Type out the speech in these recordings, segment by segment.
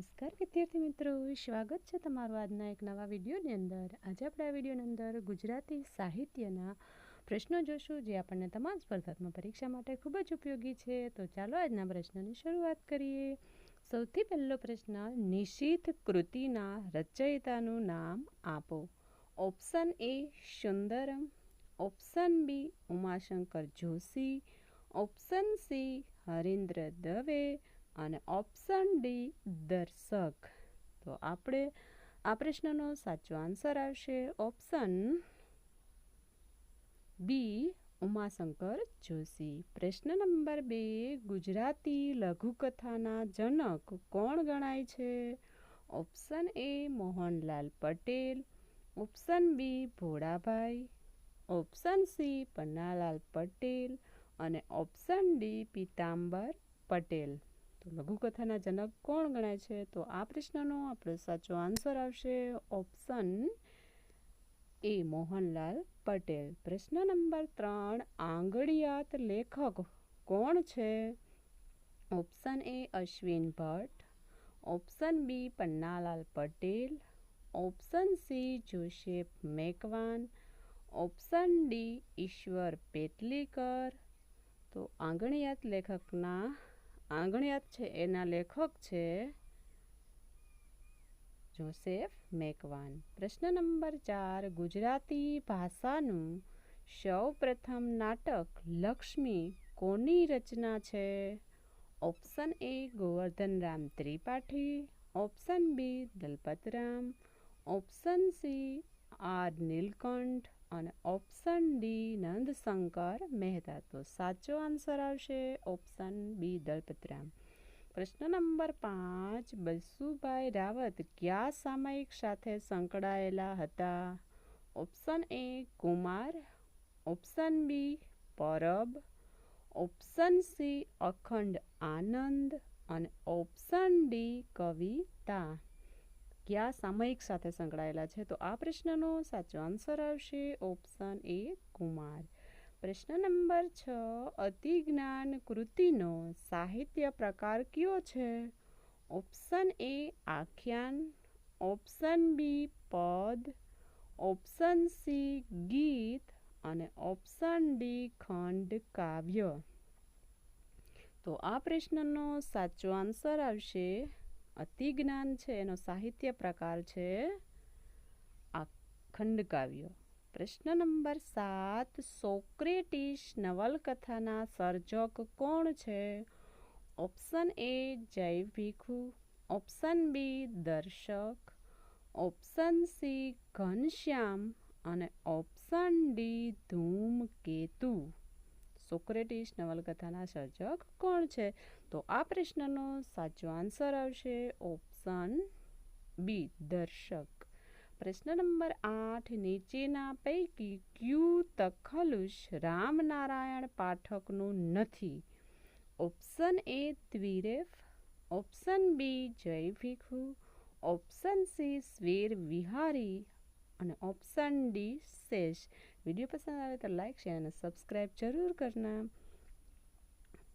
નમસ્કાર, વિદ્યાર્થી મિત્રો. સ્વાગત છે તમારું આજના એક નવા વિડીયોની અંદર. આજે આપણે આ વિડીયોની અંદર ગુજરાતી સાહિત્યના પ્રશ્નો જોશું, જે આપણને તમામ સ્પર્ધાત્મક પરીક્ષા માટે ખૂબ જ ઉપયોગી છે. તો ચાલો આજના પ્રશ્નની શરૂઆત કરીએ. સૌથી પહેલો પ્રશ્ન, નિશિત કૃતિના રચયિતાનું નામ આપો. Option A, Sundaram. Option B, Umashankar Joshi. Option C, Harindra Dave. અને ઓપ્શન ડી દર્શક. તો આપણે આ પ્રશ્નનો સાચો આન્સર આવશે. Option B Umashankar Joshi. પ્રશ્ન નંબર બે, ગુજરાતી લઘુકથાના જનક કોણ ગણાય છે? Option A Mohanlal Patel. Option B Bholabhai. Option C Pannalal Patel. અને ઓપ્શન ડી પીતાંબર પટેલ. તો લઘુકથાના જનક કોણ ગણાય છે? તો આ પ્રશ્નનો આપણો સાચો આન્સર આવશે ઓપ્શન એ મોહનલાલ પટેલ. પ્રશ્ન નંબર ત્રણ, આંગળિયાત લેખક કોણ છે? Option A Ashwin Bhatt. Option B Pannalal Patel. Option C Joseph Macwan. Option D Ishwar Petlikar. તો આંગણિયાત લેખકના આંગણિયાત છે, એના લેખક છે જોસેફ મેકવાન. પ્રશ્ન નંબર ચાર, ગુજરાતી ભાષાનું સૌ પ્રથમ નાટક લક્ષ્મી કોની રચના છે? Option A Govardhanram Tripathi, option B Dalpatram, option C R Nilkanth અને ઓપ્શન ડી નંદશંકર મહેતા. તો સાચો આન્સર આવશે ઓપ્શન બી દલપતરામ. પ્રશ્ન નંબર પાંચ બસુભાઈ રાવત કયા સામયિક સાથે સંકળાયેલા હતા? Option A Kumar. Option B Parab. Option C Akhand Anand. અને ઓપ્શન ડી કવિતા. કયા સામયિક સાથે સંકળાયેલા છે? તો આ પ્રશ્નનો સાચો આન્સર આવશે ઓપ્શન એ કુમાર. પ્રશ્ન નંબર છ, અતિજ્ઞાન કૃતિનો સાહિત્ય પ્રકાર કયો છે? ઓપ્શન એ આખ્યાન, ઓપ્શન બી પદ, ઓપ્શન સી ગીત અને ઓપ્શન ડી ખંડ કાવ્ય. તો આ પ્રશ્નનો સાચો આન્સર આવશે અતિજ્ઞાન છે, એનો સાહિત્ય પ્રકાર છે ખંડકાવ્ય. પ્રશ્ન નંબર સાત, સોક્રેટિસ નવલકથાના સર્જક કોણ છે? ઓપ્શન એ જય ભીખુ ઓપ્શન બી દર્શક, ઓપ્શન સી ઘનશ્યામ અને ઓપ્શન ડી ધૂમકેતુ. સોક્રેટિસ નવલકથાના સર્જક કોણ છે? તો આ પ્રશ્નનો સાચો આન્સર આવશે ઓપ્શન બી, દર્શક. પ્રશ્ન નંબર આઠ, નીચેના પૈકી ક્યુ તખલુશ રામનારાયણ પાઠકનું નથી? Option A, Dwiref. Option B Jay Bhikhu option C, Swairvihari. અને ઓપ્શન ડી, શેષ. વીડિયો પસંદ આવે તો લાઈક, શેર અને સબસ્ક્રાઈબ જરૂર કરના.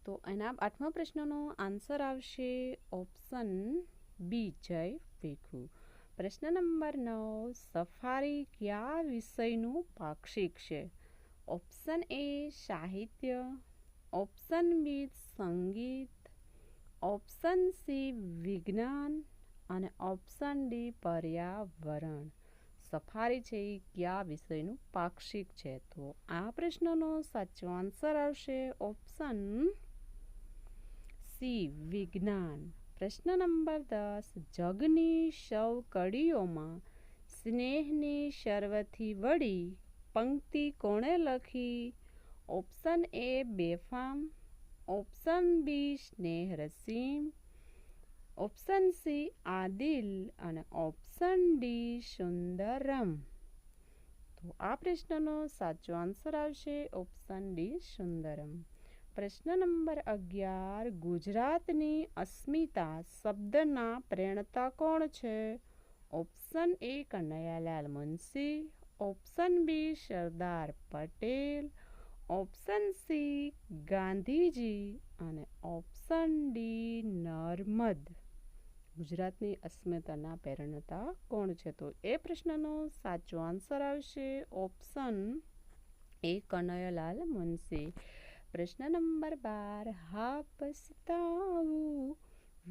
તો એના આઠમા પ્રશ્નનો આન્સર આવશે ઓપ્શન બી, જય ભીખુ. પ્રશ્ન નંબર નવ, સફારી કયા વિષયનું પાક્ષિક છે? ઓપ્શન એ, સાહિત્ય. ઓપ્શન બી, સંગીત. ઓપ્શન સી, વિજ્ઞાન. અને ઓપ્શન ડી, પર્યાવરણ. સફારી છે એ કયા વિષયનું પાક્ષિક છે? તો આ પ્રશ્નનો સાચો આન્સર આવશે ઓપ્શન સી, વિજ્ઞાન. પ્રશ્ન નંબર દસ, જગની સૌ કડીઓમાં સ્નેહની શર્વથી વળી પંક્તિ કોણે લખી? ઓપ્શન એ બેફામ, ઓપ્શન બી સ્નેહ રસીમ ઓપ્શન સી આદિલ અને ઓપ્શન ડી સુંદરમ તો આ પ્રશ્નનો સાચો આન્સર આવશે ઓપ્શન ડી સુંદરમ પ્રશ્ન નંબર અગિયાર, ગુજરાતની અસ્મિતા શબ્દના પ્રેરણતા કોણ છે? Option A Kanaiyalal Munshi. Option B Sardar Patel. Option C Gandhiji. અને ઓપ્શન ડી નર્મદ. ગુજરાતની અસ્મિતાના પ્રેરણતા કોણ છે? તો એ પ્રશ્નનો સાચો આન્સર આવશે ઓપ્શન એ કનૈયાલાલ મુનશી. પ્રશ્ન નંબર બાર, હા પસ્તાવું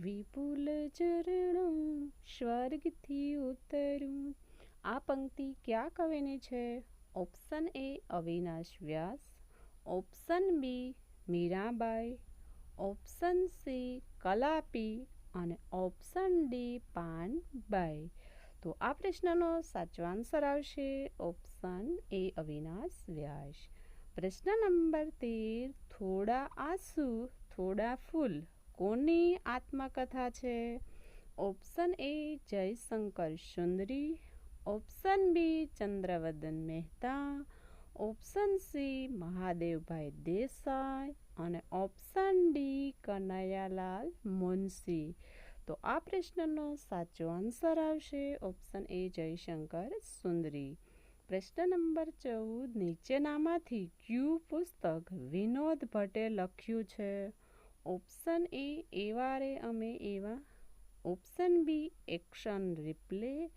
વિપુલ ચરણું સ્વર્ગથી ઉતરું. આ પંક્તિ ક્યાં કવિની છે? Option A Avinash Vyas, option B Mirabai, option C Kalapi અને ઓપ્શન ડી પાનબાઈ તો આ પ્રશ્નનો સાચો આન્સર આવશે ઓપ્શન એ અવિનાશ વ્યાસ. પ્રશ્ન નંબર તેર, થોડા આંસુ, થોડા ફૂલ, કોની આત્મકથા છે? Option A Jayshankar Sundari, option B Chandravadan Mehta option C, Mahadevbhai Desai અને ઓપ્શન ડી, કનૈયાલાલ મુનશી. તો આ પ્રશ્નનો સાચો આન્સર આવશે ઓપ્શન એ, જયશંકર સુંદરી. પ્રશ્ન નંબર ચૌદ, નીચેનામાંથી ક્યુ પુસ્તક વિનોદ ભટ્ટે લખ્યું છે? ઓપ્શન એ એવા રે અમે એવા. Option B, action replay.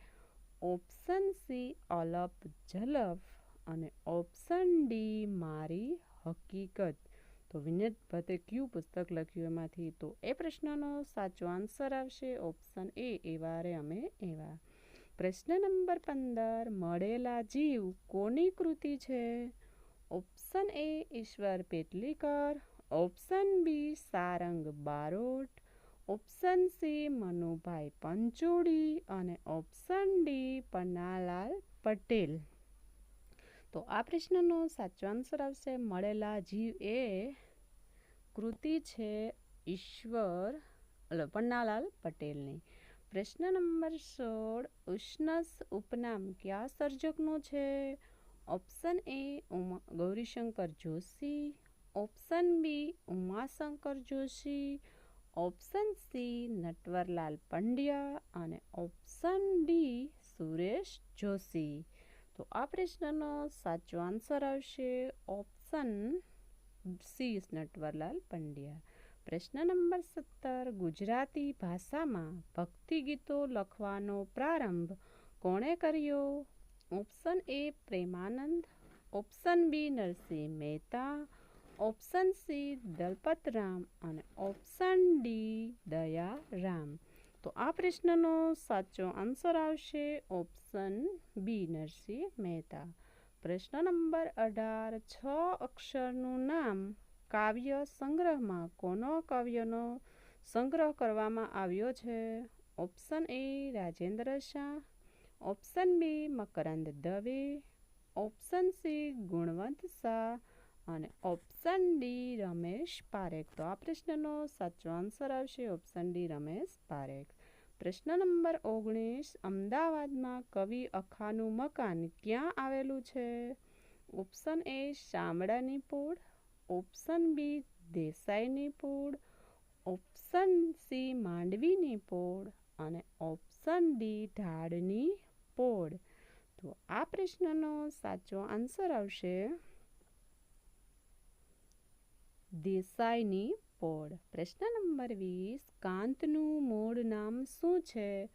Option C, Alap Jalap અને ઓપ્શન ડી મારી હકીકત. તો વિનેત ભટ્ટે કયું પુસ્તક લખ્યું એમાંથી? તો એ પ્રશ્નનો સાચો આન્સર આવશે. ઓપ્શન એ એવા રે અમે, એવા. પ્રશ્ન નંબર પંદર, મળેલા જીવ કોની કૃતિ છે? Option A Ishwar Petlikar. Option B Sarang Barot. Option C Manubhai Pancholi. અને ઓપ્શન ડી પન્નાલાલ પટેલ. તો આ પ્રશ્નનો સાચો આન્સર આવશે. મળેલા જીવ એ કૃતિ છે ઈશ્વર પન્નાલાલ પટેલની. પ્રશ્ન નંબર સોળ, ઉષ્ણસ ઉપનામ કયા સર્જકનો છે? Option A Uma, Gaurishankar Joshi. Option B Umashankar Joshi. Option C Natwarlal Pandya અને ઓપ્શન ડી સુરેશ જોશી. તો આ પ્રશ્નનો સાચો આન્સર આવશે ઓપ્શન સી નટવરલાલ પંડ્યા. પ્રશ્ન નંબર સત્તર, ગુજરાતી ભાષામાં ભક્તિ ગીતો લખવાનો પ્રારંભ કોણે કર્યો? Option A, Premanand. Option B, Narsinh Mehta. Option C, Dalpatram. અને ઓપ્શન ડી, દયારામ. તો આ પ્રશ્નનો સાચો આન્સર આવશે ઓપ્શન બી, નરસિંહ મહેતા. પ્રશ્ન નંબર અઢાર, છ અક્ષરનું નામ કાવ્ય સંગ્રહમાં કોનો કાવ્યનો સંગ્રહ કરવામાં આવ્યો છે? Option A, Rajendra Shah. Option B, Makarand Dave. Option C, Gunvant Shah. અને ઓપ્શન ડી, રમેશ પારેખ. તો આ પ્રશ્નનો સાચો આન્સર આવશે ઓપ્શન ડી, રમેશ પારેખ. પ્રશ્ન નંબર ઓગણીસ, અમદાવાદમાં કવિ અખાનું મકાન ક્યાં આવેલું છે? ઓપ્શન એ શામળાની પોળ, ઓપ્શન બી દેસાઈની પોળ, ઓપ્શન સી માંડવીની પોળ અને ઓપ્શન ડી ઢાળની પોળ. તો આ પ્રશ્નનો સાચો આન્સર આવશે. દેસાઈની પોળ. પ્રશ્ન નંબર વીસ, કાંતનું મૂળ નામ શું છે?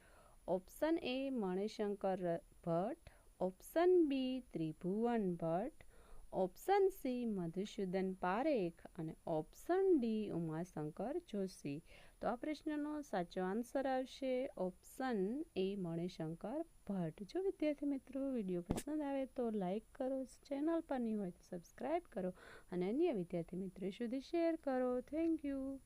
Option A Manishankar Bhatt, option B Tribhuvan Bhatt option C, Madhusudan Parekh અને ઓપ્શન ડી, ઉમાશંકર જોશી. તો આ પ્રશ્નનો સાચો આન્સર આવશે ઓપ્શન એ, મણિશંકર ભટ્ટ. જો વિદ્યાર્થી મિત્રો વીડિયો પસંદ આવે તો લાઈક કરો, ચેનલ પરની હોય તો સબસ્ક્રાઈબ કરો અને અન્ય વિદ્યાર્થી મિત્રો સુધી શેર કરો. Thank you.